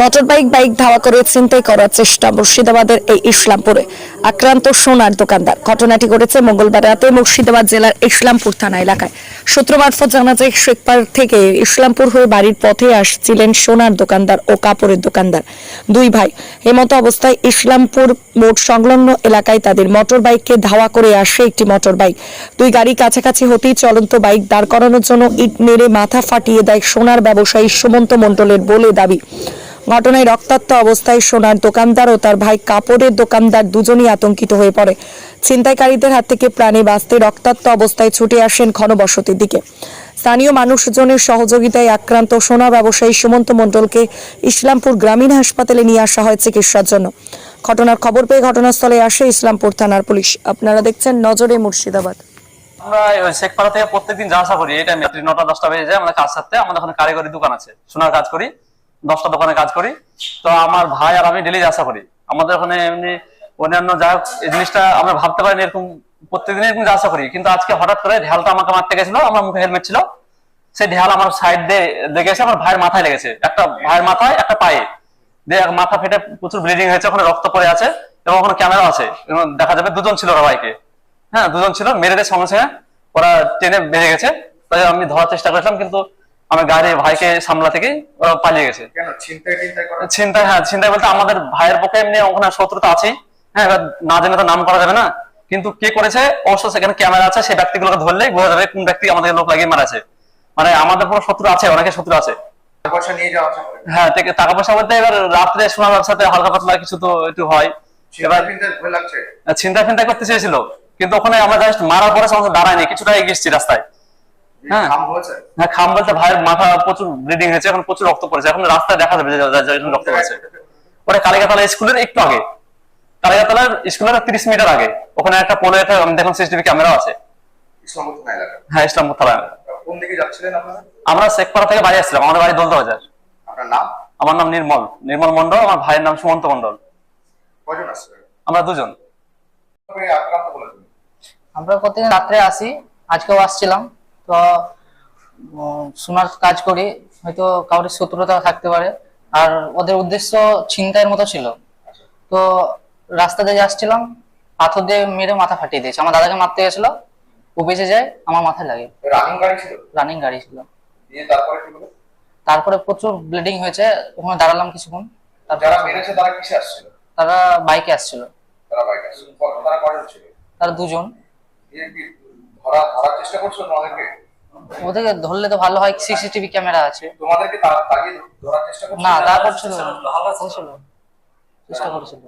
Motor bike bike ধাওয়া করে ছিনতাই করার চেষ্টা মুর্শিদাবাদের এই ইসলামপুরে। আক্রান্ত সোনার দোকানদার। ঘটনাটি ঘটেছে মঙ্গলবার রাতে মুর্শিদাবাদ জেলার ইসলামপুর থানা এলাকায়। সূত্র মারফত জানা যায়, শেখপাড় থেকে ইসলামপুর হয়ে বাড়ির পথে আসছিলেন সোনার দোকানদার ও কাপড়ের দোকানদার দুই ভাই। এমতো অবস্থায় ইসলামপুর মোট সংলগ্ন এলাকায় তাদের মোটর বাইককে ধাওয়া করে আসে একটি মোটর বাইক দুই গাড়ি কাছাকাছি হতেই চলন্ত বাইক দাঁড় করানোর জন্য ইট মেরে মাথা ফাটিয়ে দেয় সোনার ব্যবসায়ী সুমন্ত মণ্ডলের বলে দাবি। ঘটনায় রক্তাক্ত অবস্থায় সোনার দোকানদার ও তার ভাই কাপড়ের দোকানদার দুজনই আতঙ্কিত হয়ে পড়ে। ছিনতাইকারীদের হাত থেকে প্রাণে বাঁচতে রক্তাক্ত অবস্থায় ছুটে আসেন ঘনবসতির দিকে। স্থানীয় মানুষজনের সহযোগিতায় আক্রান্ত সোনা ব্যবসায়ী সুমন্ত মণ্ডলকে ইসলামপুর গ্রামীণ হাসপাতালে নিয়ে আসা হয় চিকিৎসার জন্য। ঘটনার খবর পেয়ে ঘটনাস্থলে আসে ইসলামপুর থানার পুলিশ। আপনারা দেখছেন নজরে মুর্শিদাবাদ। আমরা শেখপাড়া থেকে প্রত্যেকদিন যাওয়া আসা করি। রাত্রি নটা, দশটা বেজে যায়। আমাদের কাজ সারতে, আমাদের ওখানে কারিগরি দোকান আছে। সোনার কাজ করি। দশটা দোকানে কাজ করি। তো আমার ভাই আর আমি ডেলি আসা করি। আমাদের ওখানে এমনি অন্যান্য যা এই জিনিসটা আমরা ভাবতে পারিনি এরকম, প্রত্যেকদিন এরকম আসা করি। কিন্তু আজকে হঠাৎ করে ঢেলটা আমাকে মারতে গেছিল, আমার মুখে হেলমেট ছিল। সেই ঢেল আমার সাইড দিয়ে লেগেছে আমার ভাইয়ের মাথায় লেগেছে। একটা ভাইয়ের মাথায়, একটা পায়ে। দিয়ে মাথা ফেটে প্রচুর ব্লিডিং হয়েছে, ওখানে রক্ত পড়ে আছে এবং ওখানে ক্যামেরা আছে। দেখা যাবে দুজন ছিল ওরা বাইকে। হ্যাঁ দুজন ছিল, মেরে দিয়ে সঙ্গে সঙ্গে ওরা ট্রেনে বেড়ে গেছে। তাই আমি ধরার চেষ্টা করেছিলাম, কিন্তু আমি গাড়ি ভাইকে সামলা থেকে পালিয়ে গেছে। চিন্তায় হ্যাঁ চিন্তায় বলতে আমাদের ভাইয়ের পক্ষে এমনি ওখানে শত্রুতা আছে হ্যাঁ এবার না জেনে তো নাম করা যাবে না। কিন্তু কে করেছে? অবশ্য সেখানে ক্যামেরা আছে সেই ব্যক্তিগুলোকে ধরলেই বোঝা যাবে কোন ব্যক্তি আমাদের লোক লাগিয়ে মারাছে। মানে আমাদের কোনো শত্রু আছে অনেকে শত্রু আছে। হ্যাঁ টাকা পয়সা বলতে এবার রাত্রে সোনা ব্যবসাতে হালকা পাতলা কিছু তো একটু হয়। লাগছে? চিন্তা ফিন্তা করতে চেয়েছিল। কিন্তু ওখানে আমরা জাস্ট মারার পরে সমস্ত দাঁড়ায়নি কিছুটা এগিয়ে এসেছি রাস্তায়। হ্যাঁ। হ্যাঁ খাম বলতে ভাইয়ের মাথা প্রচুর ব্লিডিং হয়েছে এখন প্রচুর রক্ত পড়েছে এখন রাস্তায় দেখা যাবে যে রক্ত পড়েছে। ওটা কালিকাতলা স্কুলের একটু আগে। কালিকাতলার স্কুলের তিরিশ মিটার আগে। ওখানে একটা পোলে একটা আমি দেখুন সিসিটিভি ক্যামেরা আছে। হ্যাঁ ইসলামপুর থানা কোন দিকে যাচ্ছিলেন আপনারা? আমরা শেখপাড়া থেকে বাড়ি আসছিলাম আমাদের বাড়ি দোলদা বাজার। আপনার নাম? আমার নাম নির্মল। নির্মল মন্ডল আমার ভাইয়ের নাম সুমন্ত মন্ডল আসছিলেন? আমরা দুজন। আমরা প্রতিদিন রাত্রে আসি আজকেও আসছিলাম। তো সোনার কাজ করি হয়তো কাউরের শত্রুতা থাকতে পারে। আর ওদের উদ্দেশ্য ছিনতাইয়ের মতো ছিল। তো রাস্তা দিয়ে আসছিলাম পাথর দিয়ে মেরে মাথা ফাটিয়ে দিয়েছে। আমার দাদাকে মারতে গেছিল ও বেঁচে যায় আমার মাথায় লাগে। রানিং গাড়ি ছিল? রানিং গাড়ি ছিল। তারপরে প্রচুর ব্লিডিং হয়েছে ওখানে দাঁড়ালাম কিছুক্ষণ। যারা মেরেছে তারা কিসে আসছিল? তারা বাইকে আসছিল। তারা বাইক আসছিল। তারা কজন ছিল? তারা দুজন। ধরা ধরার চেষ্টা করছ তোমাদেরকে? ওদেরকে ধরলে তো ভালো হয় সিসিটিভি ক্যামেরা আছে। তোমাদেরকে তা- ধরার চেষ্টা করছ না তা করছিল। চেষ্টা করেছিল।